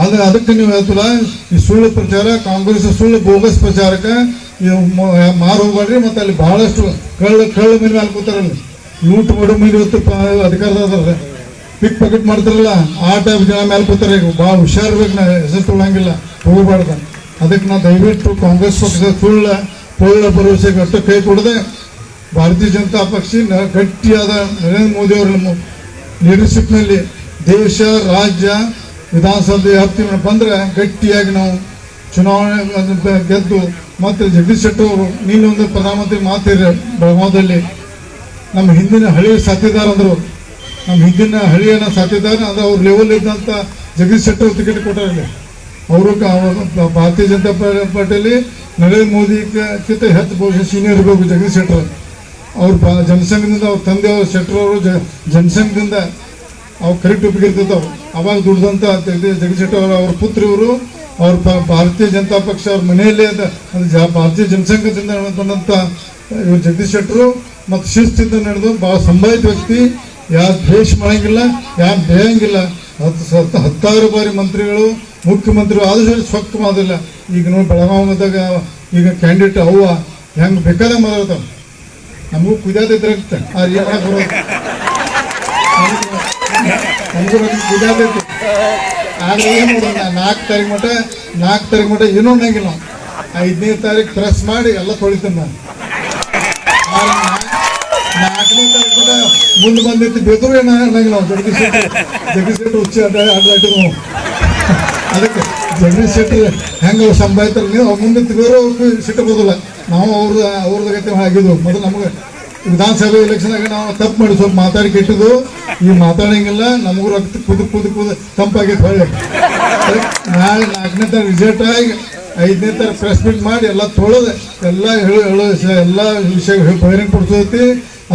ಆದ್ರೆ ಅದಕ್ಕೆ ನೀವು ಹೇಳ್ತಿಲ್ಲ ಈ ಸುಳ್ಳು ಪ್ರಚಾರ, ಕಾಂಗ್ರೆಸ್ ಸುಳ್ಳು ಬೋಗಸ್ ಪ್ರಚಾರಕ್ಕೆ ನೀವು ಮಾರು ಹೋಗ್ಬೇಡ್ರಿ, ಮತ್ತೆ ಅಲ್ಲಿ ಬಹಳಷ್ಟು ಕಳ್ಳ ಕಳ್ಳ ಮೀನು ಮೇಲೆ ಕೂತಾರಲ್ಲಿ. ಲೂಟ್ ಮಾಡೋ ಮೀನು ಇವತ್ತು ಅಧಿಕಾರದಾಗ ಪಿಕ್ ಪಾಕೆಟ್ ಮಾಡ್ತಾರಲ್ಲ ಆ ಟೈಪ್ ಜನ ಮೇಲೆ ಕೂತಾರೆ ಈಗ. ಭಾಳ ಹುಷಾರ್ಬೇಕು ನಾ, ಹೆಸರು ತೊಗೊಳಂಗಿಲ್ಲ ಹೋಗಬಾರ್ದು. ಅದಕ್ಕೆ ನಾ ದಯವಿಟ್ಟು ಕಾಂಗ್ರೆಸ್ ಪಕ್ಷದ ಸುಳ್ಳ ಪೊಳ್ಳ ಭರವಸೆ ಅಷ್ಟು ಕೈ ಕೊಡದೆ, ಭಾರತೀಯ ಜನತಾ ಪಕ್ಷ ಗಟ್ಟಿಯಾದ ನರೇಂದ್ರ ಮೋದಿ ಅವರ ಲೀಡರ್ಶಿಪ್ನಲ್ಲಿ ದೇಶ, ರಾಜ್ಯ ವಿಧಾನಸಭೆ ಹತ್ತಿ ಬಂದರೆ ಗಟ್ಟಿಯಾಗಿ ನಾವು ಚುನಾವಣೆ ಗೆದ್ದು ಮತ್ತು ಜಗದೀಶ್ ಶೆಟ್ಟರ್ ಅವರು ನೀನೊಂದು ಪ್ರಧಾನಮಂತ್ರಿ ಮಾತಿರ ಬೆಳಗಾವದಲ್ಲಿ ನಮ್ಮ ಹಿಂದಿನ ಹಳೆಯ ಸಾಧ್ಯದಾರ ಅಂದರು. ನಮ್ಮ ಹಿಂದಿನ ಹಳೆಯನ ಸಾಥಿದಾರ ಅಂದ್ರೆ ಅವ್ರ ಲೆವೆಲ್ ಇದ್ದಂಥ ಜಗದೀಶ್ ಶೆಟ್ಟರ್ ಟಿಕೆಟ್ ಕೊಟ್ಟಾರಲ್ಲಿ. ಅವರು ಭಾರತೀಯ ಜನತಾ ಪಾರ್ಟಿಯಲ್ಲಿ ನರೇಂದ್ರ ಮೋದಿ ಕಿಂತ ಹೆಚ್ಚು ಬಹುಶಃ ಸೀನಿಯರ್ ಇರಬೇಕು ಜಗದೀಶ್ ಶೆಟ್ಟರ್ ಅವ್ರ. ಜನಸಂಘದಿಂದ ಅವ್ರ ತಂದೆಯವರು ಶೆಟ್ಟರ್ ಅವರು ಜನಸಂಘದಿಂದ ಅವು ಕರೆಕ್ಟ್ ಒಪ್ಪಿಗೆ ಅವಾಗ ದುಡ್ದಂತ ಜಗದೀಶ್ ಶೆಟ್ಟಿ ಅವರ ಅವ್ರ ಪುತ್ರ ಇವರು, ಅವ್ರ ಭಾರತೀಯ ಜನತಾ ಪಕ್ಷ ಅವ್ರ ಮನೆಯಲ್ಲೇ ಅದು. ಭಾರತೀಯ ಜನಸಂಘದಿಂದ ಬಂದಂಥ ಇವ್ರು ಜಗದೀಶ್ ಶೆಟ್ಟರು ಮತ್ತು ಶಿಸ್ತಿಂದ ನಡೆದು ಭಾಳ ಸಂಭಾವಿತ ವ್ಯಕ್ತಿ. ಯಾರು ದ್ವೇಷ ಮಾಡಂಗಿಲ್ಲ, ಯಾರು ಬೇಯಂಗಿಲ್ಲ. ಹತ್ತು ಹತ್ತು ಹತ್ತಾರು ಬಾರಿ ಮಂತ್ರಿಗಳು ಮುಖ್ಯಮಂತ್ರಿ ಆದರೂ ಸ್ವಕ್ತವಾದಿಲ್ಲ ಮಾಡೋದಿಲ್ಲ. ಈಗ ನೋಡಿ ಬೆಳಗಾವಿದಾಗ ಈಗ ಕ್ಯಾಂಡಿಡೇಟ್ ಅವ್ವ. ಹೆಂಗೆ ಬೇಕಾದ ಮಾತಾಡ್ತಾವೆ ನಮಗೂ ಕುದಿಯೋದಿದ್ರೆ ಆ, ಏನು ಆದ್ರೆ ಏನು ಮಾಡೋಣ ನಾಲ್ಕು ತಾರೀಕು ಮಟ್ಟ ನಾಲ್ಕು ತಾರೀಕು ಮಟ್ಟ ಏನೂ ಅನ್ನಂಗಿಲ್ಲ ಐದನೇ ತಾರೀಕು ಪ್ರೆಸ್ ಮಾಡಿ ಎಲ್ಲ ತೊಳಿತೀನಿ ನಾನು ನಾಲ್ಕನೇ ತಾರೀಕು ಮಟ್ಟ ಮುಂದೆ ಬಂದಿತ್ತು ಬೇಕಾದ್ರೂ ಏನು ನಾವು ಜಗದೀಶ್ ಶೆಟ್ಟಿ ಜಗದೀಶ್ ಶೆಟ್ಟಿ ಹುಚ್ಚಿ ಅಡ್ಡ ಅಡ್ಡಾಡಿ ನಾವು ಅದಕ್ಕೆ ಜಗದೀಶ್ ಶೆಟ್ಟಿ ಹೆಂಗೆ ಸಂಭಾಯ್ತಾರೆ ನೀವು ಅವ್ರ ಮುಂದೆ ಬೇರೆ ಅವ್ರಿಗೆ ಸಿಟ್ಟು ಬರೋದಿಲ್ಲ ನಾವು ಅವ್ರದ್ದು ಅವ್ರದ್ದು ಗತಿ ಆಗಿದ್ವು ಮೊದಲು ನಮಗೆ ವಿಧಾನಸಭೆ ಎಲೆಕ್ಷನ್ದಾಗ ನಾವು ತಪ್ಪು ಮಾಡಿ ಸ್ವಲ್ಪ ಮಾತಾಡಿ ಕೆಟ್ಟದು ಈ ಮಾತಾಡಂಗಿಲ್ಲ, ನಮಗೂ ರಕ್ತ ಕುದು ಕುದು ಕುದು ತಂಪಾಗೈತೆ ಹೊಳ್ಳೆ. ನಾಳೆ ನಾಲ್ಕನೇ ತರ ರಿಸಲ್ಟ್ ಆಗಿ ಐದನೇ ತರ ಪ್ರೆಸ್ ಮೀಟ್ ಮಾಡಿ ಎಲ್ಲ ತೊಳೆದು ಎಲ್ಲ ಹೇಳು, ಹೇಳೋ ಎಲ್ಲ ವಿಷಯ ಬಹಿರಂಗ ಪಡಿಸೋತಿ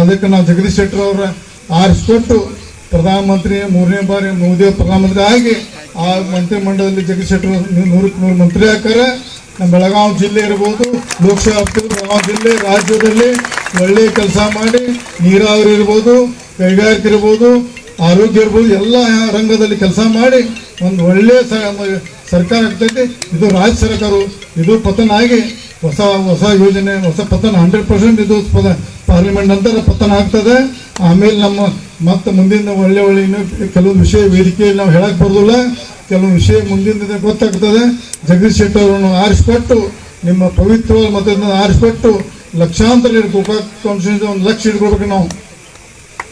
ಅದಕ್ಕೆ ನಾವು ಜಗದೀಶ್ ಶೆಟ್ಟರ್ ಅವರ ಆರಿಸ್ಕೊಟ್ಟು ಪ್ರಧಾನಮಂತ್ರಿ, ಮೂರನೇ ಬಾರಿ ಮೋದಿ ಪ್ರಧಾನಮಂತ್ರಿ ಆಗಿ ಆ ಮಂತ್ರಿಮಂಡಲದಲ್ಲಿ ಜಗದೀಶ್ ಶೆಟ್ಟರ್ ನೂರಕ್ಕೆ ನೂರು ಮಂತ್ರಿ ಹಾಕಾರ ನಮ್ಮ ಬೆಳಗಾವಿ ಜಿಲ್ಲೆ ಇರ್ಬೋದು, ಲೋಕಸಭಾ ಜಿಲ್ಲೆ, ರಾಜ್ಯದಲ್ಲಿ ಒಳ್ಳೆ ಕೆಲಸ ಮಾಡಿ ನೀರಾವರಿ ಇರ್ಬೋದು, ಕೈಗಾರಿಕೆ ಇರ್ಬೋದು, ಆರೋಗ್ಯ ಇರ್ಬೋದು, ಎಲ್ಲ ರಂಗದಲ್ಲಿ ಕೆಲಸ ಮಾಡಿ ಒಂದು ಒಳ್ಳೆ ಸ- ಮ- ಸರ್ಕಾರ ಆಗ್ತೈತಿ. ಇದು ರಾಜ್ಯ ಸರ್ಕಾರವು, ಇದು ಪತನ ಆಗಿ ಹೊಸ ಹೊಸ ಯೋಜನೆ, ಹೊಸ ಪತನ ಹಂಡ್ರೆಡ್ ಪರ್ಸೆಂಟ್ ಇದು ಪಾರ್ಲಿಮೆಂಟ್ ನಂತರ ಪತನ ಆಗ್ತದೆ. ಆಮೇಲೆ ನಮ್ಮ ಮತ್ತೆ ಮುಂದಿನ ಒಳ್ಳೆ ಒಳ್ಳೆ ಕೆಲವೊಂದು ವಿಷಯ ವೇದಿಕೆಯಲ್ಲಿ ನಾವು ಹೇಳಕ್ ಬರೋದಿಲ್ಲ. ಕೆಲವೊಂದು ವಿಷಯ ಮುಂದಿನ ದಿನ ಗೊತ್ತಾಗ್ತದೆ. ಜಗದೀಶ್ ಶೆಟ್ಟಿ ಅವರನ್ನು ಆರಿಸ್ಕೊಟ್ಟು ನಿಮ್ಮ ಪವಿತ್ರವಾದ ಮತದಿಂದ ಆರಿಸ್ಪಟ್ಟು ಲಕ್ಷಾಂತರ ಗೋಕಾಕ್ ಕಾನ್ಸ್ಟಿಟ್ಯೂನ್ಸಿ ಒಂದು ಲಕ್ಷ ಇಟ್ಕೊಳ್ಬೇಕು ನಾವು.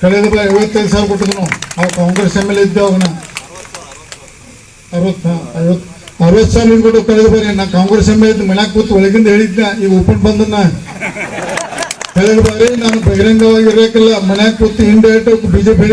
ಕಳೆದ ಬಾರಿ ಐವತ್ತೈದು ಸಾವಿರ ಕೊಟ್ಟಿದ್ದು ನಾವು. ಅವಾಗ ಕಾಂಗ್ರೆಸ್ ಎಂ ಎಲ್ ಎ ಇದ್ದೆ ಅವಾಗ. ಅರವತ್ತು ಐವತ್ತು, ಅರವತ್ತು ಸಾವಿರ ಇಟ್ಬಿಟ್ಟು ಕಳೆದ ಬಾರಿ ನಾ ಕಾಂಗ್ರೆಸ್ ಎಂ ಎಲ್ ಮನ್ಯಾಗ ಕೂತು ಒಳಗಿಂದ ಹೇಳಿದ್ದೆ ಈಗ ಓಪನ್ ಬಂದನ್ನ ಕಳೆದ ಬಾರಿ ನಾನು ಬಹಿರಂಗವಾಗಿ ಇರಬೇಕಲ್ಲ ಮನ್ಯಾಗ ಕೂತು ಹಿಂದೆ ಇಟ್ಟು ಬಿಜೆಪಿ